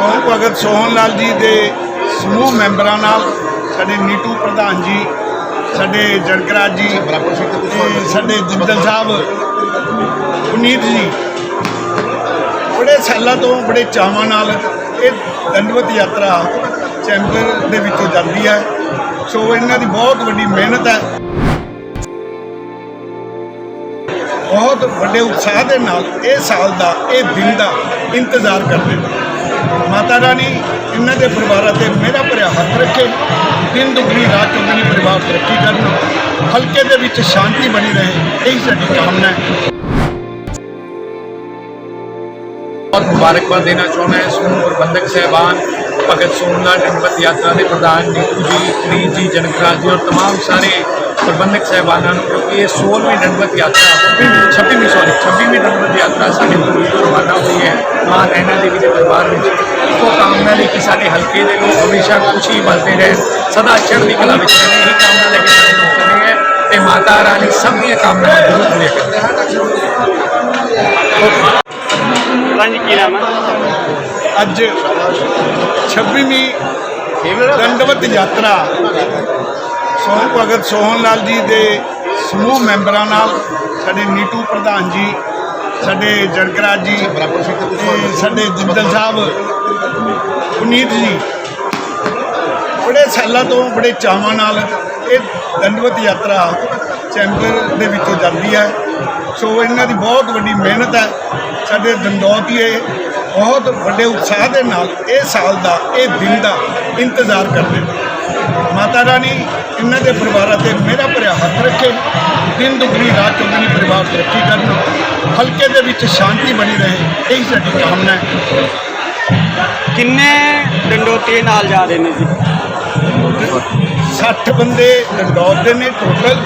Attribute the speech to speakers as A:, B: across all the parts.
A: ਸੋਹਣ ਭਗਤ ਸੋਹਣ ਲਾਲ ਜੀ ਦੇ ਸਮੂਹ ਮੈਂਬਰਾਂ ਨਾਲ ਸਾਡੇ ਨੀਟੂ ਪ੍ਰਧਾਨ ਜੀ, ਸਾਡੇ ਜਰਗਰਾਜ ਜੀ ਤੇ ਸਾਡੇ ਜਿੰਦਲ ਸਾਹਿਬ, ਪੁਨੀਤ ਜੀ। ਬੜੇ ਸਾਲਾਂ ਤੋਂ ਬੜੇ ਚਾਵਾਂ ਨਾਲ ਇਹ ਦੰਡਵਤ ਯਾਤਰਾ ਚੈਂਬਰ ਦੇ ਵਿੱਚੋਂ ਜਾਂਦੀ ਹੈ। ਸੋ ਇਹਨਾਂ ਦੀ ਬਹੁਤ ਵੱਡੀ ਮਿਹਨਤ ਹੈ। ਬਹੁਤ ਵੱਡੇ ਉਤਸ਼ਾਹ ਦੇ ਨਾਲ ਇਹ ਸਾਲ ਦਾ, ਇਹ ਦਿਨ ਦਾ ਇੰਤਜ਼ਾਰ ਕਰਦੇ ਨੇ। ਮਾਤਾ ਰਾਣੀ ਇਹਨਾਂ ਦੇ ਪਰਿਵਾਰਾਂ ਤੇ ਮੇਰਾ ਭਰਿਆ ਹੱਥ ਰੱਖੇ ਦਿਨ ਦੁਗਣੀ ਰਾਤ ਚੌਗਣੀ ਪਰਿਵਾਰ ਤਰੱਕੀ ਕਰਨ ਹਲਕੇ ਦੇ ਵਿੱਚ ਸ਼ਾਂਤੀ ਬਣੀ ਰਹੇ ਇਹੀ ਸਾਡੀ ਕਾਮਨਾ ਹੈ
B: ਬਹੁਤ ਮੁਬਾਰਕਬਾਦ ਦੇਣਾ ਚਾਹੁੰਦਾ ਹਾਂ ਸਮੂਹ ਪ੍ਰਬੰਧਕ ਸਹਿਬਾਨ ਭਗਤ ਸੋਮਨਾਥ ਗਣਪਤ ਯਾਤਰਾ ਦੇ ਪ੍ਰਧਾਨ ਨੀਤੂ ਜੀ ਪ੍ਰੀਤ ਜੀ ਜਨਕਰਾਜ ਜੀ ਔਰ तमाम ਸਾਰੇ ਪ੍ਰਬੰਧਕ ਸਹਿਬਾਨਾਂ ਨੂੰ ਕਿਉਂਕਿ ਇਹ 16ਵੀਂ ਗਣਪਤ ਯਾਤਰਾ 26ਵੀਂ ਸੌਰੀ 26ਵੀਂ ਗਣਪਤ ਯਾਤਰਾ ਸਾਡੇ ਗੁਰੂ ਤੋਂ ਰਵਾਨਾ ਹੋਈ ਹੈ ਮਾਂ ਨੈਣਾ ਦੇਵੀ ਦੇ ਦਰਬਾਰ ਵਿੱਚ ਇੱਕੋ ਕਾਮਨਾ ਲਈ ਕਿ ਸਾਡੇ ਹਲਕੇ ਦੇ ਲੋਕ ਹਮੇਸ਼ਾ ਖੁਸ਼ੀ ਵਸਦੇ ਰਹਿਣ ਸਦਾ ਚੜ੍ਹਦੀ ਕਲਾ ਵਿੱਚ ਰਹਿਣ ਇਹੀ ਕਾਮਨਾ ਲੈ ਕੇ ਸਾਡੇ ਲੋਕ ਚੱਲੇ ਹੈ ਤੇ ਮਾਤਾ ਰਾਣੀ ਸਭ ਦੀਆਂ ਕਾਮਨਾਵਾਂ ਜ਼ਰੂਰ ਪੂਰੀਆਂ ਕਰੇ
C: ਹਾਂਜੀ ਕੀ ਨਾਮ ਹੈ
A: ਅੱਜ 26ਵੀਂ ਦੰਡਵਤ ਯਾਤਰਾ ਸੋਹਣ ਭਗਤ ਸੋਹਣ ਲਾਲ ਜੀ ਦੇ ਸਮੂਹ ਮੈਂਬਰਾਂ ਨਾਲ ਸਾਡੇ ਨੀਟੂ ਪ੍ਰਧਾਨ ਜੀ, ਸਾਡੇ ਜਰਗਰਾਜ ਜੀ ਤੇ ਸਾਡੇ ਜਿੰਦਲ ਸਾਹਿਬ, ਪੁਨੀਤ ਜੀ। ਬੜੇ ਸਾਲਾਂ ਤੋਂ ਬੜੇ ਚਾਵਾਂ ਨਾਲ ਇਹ ਦੰਡਵਤ ਯਾਤਰਾ ਚੈਂਬਰ ਦੇ ਵਿੱਚੋਂ ਜਾਂਦੀ ਹੈ। ਸੋ ਇਹਨਾਂ ਦੀ ਬਹੁਤ ਵੱਡੀ ਮਿਹਨਤ ਹੈ। ਸਾਡੇ ਦੰਦੋਤੀਏ ਬਹੁਤ ਵੱਡੇ ਉਤਸ਼ਾਹ ਦੇ ਨਾਲ ਇਹ ਸਾਲ ਦਾ, ਇਹ ਦਿਨ ਦਾ ਇੰਤਜ਼ਾਰ ਕਰਦੇ ਨੇ। ਮਾਤਾ ਰਾਣੀ ਇਹਨਾਂ ਦੇ ਪਰਿਵਾਰਾਂ ਤੇ ਮੇਰਾ ਭਰਿਆ ਹੱਥ ਰੱਖੇ। ਦਿਨ ਦੁਗਣੀ ਰਾਤ ਚੌਗਣੀ ਪਰਿਵਾਰ ਤਰੱਕੀ ਕਰਨ। ਹਲਕੇ ਦੇ ਵਿੱਚ ਸ਼ਾਂਤੀ ਬਣੀ ਰਹੇ। ਇਹੀ ਸਾਡੀ ਕਾਮਨਾ ਹੈ।
C: ਕਿੰਨੇ ਡੰਡੋਤੀ ਨਾਲ ਜਾ ਰਹੇ ਨੇ ਜੀ?
A: 60 ਬੰਦੇ ਦੰਦੌਰ ਦੇ ਨੇ ਟੋਟਲ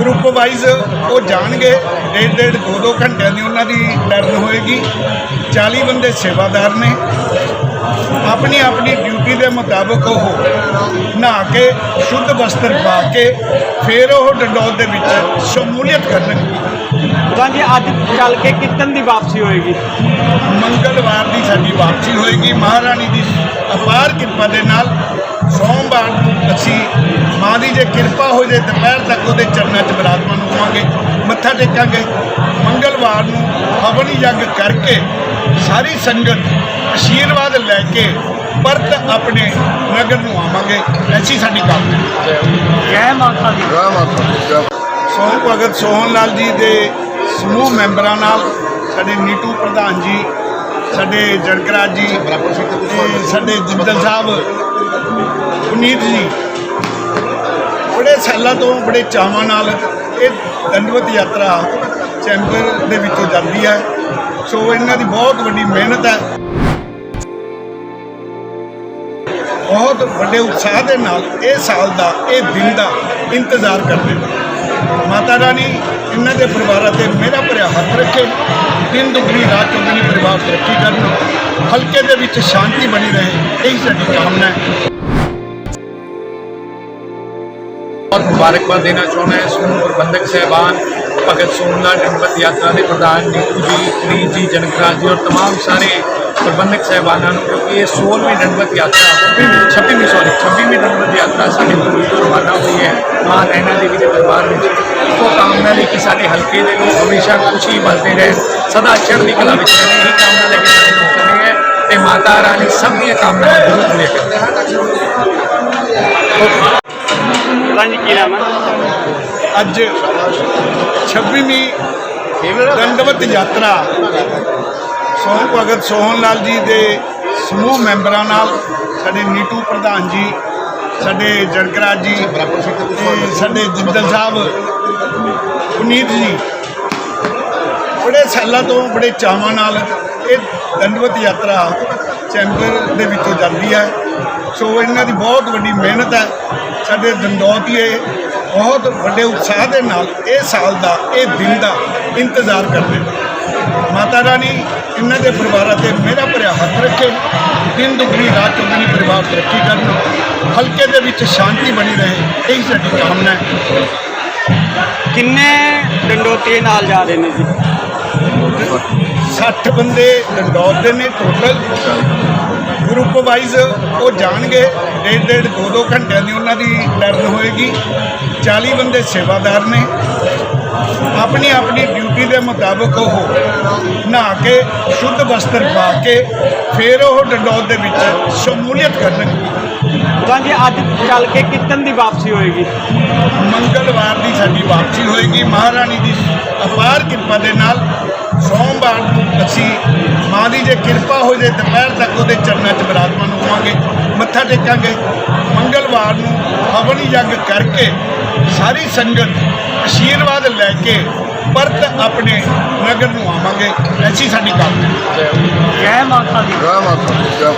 A: ਗਰੁੱਪ ਵਾਈਜ਼ ਉਹ ਜਾਣਗੇ। ਡੇਢ ਡੇਢ ਦੋ ਦੋ ਘੰਟਿਆਂ ਦੀ ਉਹਨਾਂ ਦੀ ਟਰਨ ਹੋਏਗੀ। 40 ਬੰਦੇ ਸੇਵਾਦਾਰ ਨੇ। ਆਪਣੀ ਆਪਣੀ ਡਿਊਟੀ ਦੇ ਮੁਤਾਬਕ ਉਹ ਨਹਾ ਕੇ ਸ਼ੁੱਧ ਵਸਤਰ ਪਾ ਕੇ ਫਿਰ ਉਹ ਡੰਡੌਰ ਦੇ ਵਿੱਚ ਸ਼ਮੂਲੀਅਤ ਕਰਨਗੇ।
C: ਹਾਂਜੀ ਅੱਜ ਚੱਲ ਕੇ ਕਿੱਦਣ ਦੀ ਵਾਪਸੀ ਹੋਏਗੀ।
A: ਮੰਗਲਵਾਰ ਦੀ ਸਾਡੀ ਵਾਪਸੀ ਹੋਏਗੀ। ਮਹਾਰਾਣੀ ਦੀ ਅਪਾਰ ਕਿਰਪਾ ਦੇ ਨਾਲ ਸੋਮਵਾਰ ਨੂੰ ਅਸੀਂ ਮਾਂ ਦੀ ਜੇ ਕਿਰਪਾ ਹੋ ਜੇ ਦੁਪਹਿਰ ਤੱਕ ਉਹਦੇ ਚਰਨਾਂ 'ਚ ਬਿਰਾਜਮਾਨ ਹੋਵਾਂਗੇ ਮੱਥਾ ਟੇਕਾਂਗੇ। ਮੰਗਲਵਾਰ ਨੂੰ ਹਵਨ ਯੱਗ ਕਰਕੇ ਸਾਰੀ ਸੰਗਤ ਆਸ਼ੀਰਵਾਦ ਲੈ ਕੇ ਪਰਤ ਆਪਣੇ ਨਗਰ ਨੂੰ ਆਵਾਂਗੇ। ਐਸੀ ਸਾਡੀ ਕਾਮਨਾ ਹੈ
C: ਜੈ ਮਾਤਾ ਦੀ
A: ਸੋਹਣ ਭਗਤ ਸੋਹਣ ਲਾਲ ਜੀ ਦੇ ਸਮੂਹ ਮੈਂਬਰਾਂ ਨਾਲ ਸਾਡੇ ਨੀਟੂ ਪ੍ਰਧਾਨ ਜੀ ਸਾਡੇ ਜਰਗਰਾਜ ਜੀ ਸਾਡੇ ਜਿੰਦਲ ਸਾਹਿਬ ਪੁਨੀਤ ਜੀ। ਬੜੇ ਸਾਲਾਂ ਤੋਂ ਬੜੇ ਚਾਵਾਂ ਨਾਲ ਇਹ ਦੰਡਵਤ ਯਾਤਰਾ ਚੈਂਬਰ ਦੇ ਵਿੱਚੋਂ ਜਾਂਦੀ ਹੈ। ਸੋ ਇਹਨਾਂ ਦੀ ਬਹੁਤ ਵੱਡੀ ਮਿਹਨਤ ਹੈ। ਬਹੁਤ ਵੱਡੇ ਉਤਸ਼ਾਹ ਦੇ ਨਾਲ ਇਹ ਸਾਲ ਦਾ, ਇਹ ਦਿਨ ਦਾ ਇੰਤਜ਼ਾਰ ਕਰਦੇ ਨੇ। ਮਾਤਾ ਰਾਣੀ ਇਹਨਾਂ ਦੇ ਪਰਿਵਾਰਾਂ ਤੇ ਮੇਰਾ ਭਰਿਆ ਹੱਥ ਰੱਖੇ। ਦਿਨ ਦੁਗਣੀ, ਰਾਤ ਚੌਗਣੀ ਪਰਿਵਾਰ ਤਰੱਕੀ ਕਰਨ। ਹਲਕੇ ਦੇ ਵਿੱਚ ਸ਼ਾਂਤੀ ਬਣੀ ਰਹੇ। ਇਹੀ ਸਾਡੀ ਕਾਮਨਾ ਹੈ।
B: और मुबारकबाद देना चाहना है समूह प्रबंधक साहबान, भगत सोमला गणपत यात्रा के प्रधान नीतू जी प्रीत जी, जनकराज जी और तमाम सारे प्रबंधक साहबाना क्योंकि ये सोलहवीं गणपत यात्रा छब्बीवीं सॉरी छब्बीवीं गणपत यात्रा साढ़े तो रवाना हुई है। माँ रैना देवी के दरबार में। तो कामना है कि साढ़े हल्के के लोग हमेशा खुशी बनते रहे, सदा चढ़ती कला में यही कामना लेकर माता रानी सब दिन कामना ज़रूर पूरी करते हैं
C: ਹਾਂਜੀ, ਕੀ ਨਾਮ ਹੈ?
A: ਅੱਜ 26ਵੀਂ ਦੰਡਵਤ ਯਾਤਰਾ ਸੋਹਣ ਭਗਤ ਸੋਹਣ ਲਾਲ ਜੀ ਦੇ ਸਮੂਹ ਮੈਂਬਰਾਂ ਨਾਲ ਸਾਡੇ ਨੀਟੂ ਪ੍ਰਧਾਨ ਜੀ, ਸਾਡੇ ਜਰਗਰਾਜ ਜੀ ਤੇ ਸਾਡੇ ਜਿੰਦਲ ਸਾਹਿਬ, ਪੁਨੀਤ ਜੀ। ਬੜੇ ਸਾਲਾਂ ਤੋਂ ਬੜੇ ਚਾਵਾਂ ਨਾਲ ਇਹ ਦੰਡਵਤ ਯਾਤਰਾ ਚੈਂਬਰ ਦੇ ਵਿੱਚੋਂ ਜਾਂਦੀ ਹੈ। ਸੋ ਇਹਨਾਂ ਦੀ ਬਹੁਤ ਵੱਡੀ ਮਿਹਨਤ ਹੈ। ਸਾਡੇ ਦੰਦੋਤੀਏ ਬਹੁਤ ਵੱਡੇ ਉਤਸ਼ਾਹ ਦੇ ਨਾਲ ਇਹ ਸਾਲ ਦਾ ਇਹ ਦਿਨ ਦਾ ਇੰਤਜ਼ਾਰ ਕਰਦੇ ਨੇ। ਮਾਤਾ ਰਾਣੀ ਇਹਨਾਂ ਦੇ ਪਰਿਵਾਰਾਂ ਤੇ ਮੇਰਾ ਭਰਿਆ ਹੱਥ ਰੱਖੇ। ਦਿਨ ਦੁਗਣੀ ਰਾਤ ਚੌਗਣੀ ਪਰਿਵਾਰ ਤਰੱਕੀ ਕਰਨ। ਹਲਕੇ ਦੇ ਵਿੱਚ ਸ਼ਾਂਤੀ ਬਣੀ ਰਹੇ। ਇਹੀ ਸਾਡੀ ਕਾਮਨਾ ਹੈ।
C: ਕਿੰਨੇ ਡੰਡੋਤੀ ਨਾਲ ਜਾ ਰਹੇ ਨੇ ਜੀ?
A: 60 ਬੰਦੇ ਡੰਡੌਤ ਦੇ ਨੇ ਟੋਟਲ ਗਰੁੱਪ ਵਾਈਜ਼ ਉਹ ਜਾਣਗੇ। ਡੇਢ ਡੇਢ ਦੋ ਦੋ ਘੰਟਿਆਂ ਦੀ ਉਹਨਾਂ ਦੀ ਟਰਨ ਹੋਏਗੀ। 40 ਬੰਦੇ ਸੇਵਾਦਾਰ ਨੇ। ਆਪਣੀ ਆਪਣੀ ਡਿਊਟੀ ਦੇ ਮੁਤਾਬਕ ਉਹ ਨਹਾ ਕੇ ਸ਼ੁੱਧ ਵਸਤਰ ਪਾ ਕੇ ਫਿਰ ਉਹ ਡੰਡੌਤ ਦੇ ਵਿੱਚ ਸ਼ਮੂਲੀਅਤ ਕਰਨਗੇ।
C: ਪ੍ਰਧਾਨ ਜੀ ਅੱਜ ਚੱਲ ਕੇ ਕਿਤਨ ਦੀ ਵਾਪਸੀ ਹੋਏਗੀ।
A: ਮੰਗਲਵਾਰ ਦੀ ਸਾਡੀ ਵਾਪਸੀ ਹੋਏਗੀ। ਮਹਾਰਾਣੀ ਦੀ ਅਪਾਰ ਕਿਰਪਾ ਦੇ ਨਾਲ ਸੋਮਵਾਰ ਨੂੰ ਅਸੀਂ ਮਾਂ ਦੀ ਜੇ ਕਿਰਪਾ ਹੋ ਜੇ ਦੁਪਹਿਰ ਤੱਕ ਉਹਦੇ ਚਰਨਾਂ 'ਚ ਬਰਾਤਮਾਨ ਹੋਵਾਂਗੇ ਮੱਥਾ ਟੇਕਾਂਗੇ ਮੰਗਲਵਾਰ ਨੂੰ ਹਵਨ ਯੱਗ ਕਰਕੇ ਸਾਰੀ ਸੰਗਤ ਆਸ਼ੀਰਵਾਦ ਲੈ ਕੇ ਪਰਤ ਆਪਣੇ ਨਗਰ ਨੂੰ ਆਵਾਂਗੇ। ਐਸੀ ਸਾਡੀ ਕਾਮਨਾ ਹੈ
C: ਜੈ ਮਾਤਾ ਦੀ
D: ਜੈ ਮਾਤਾ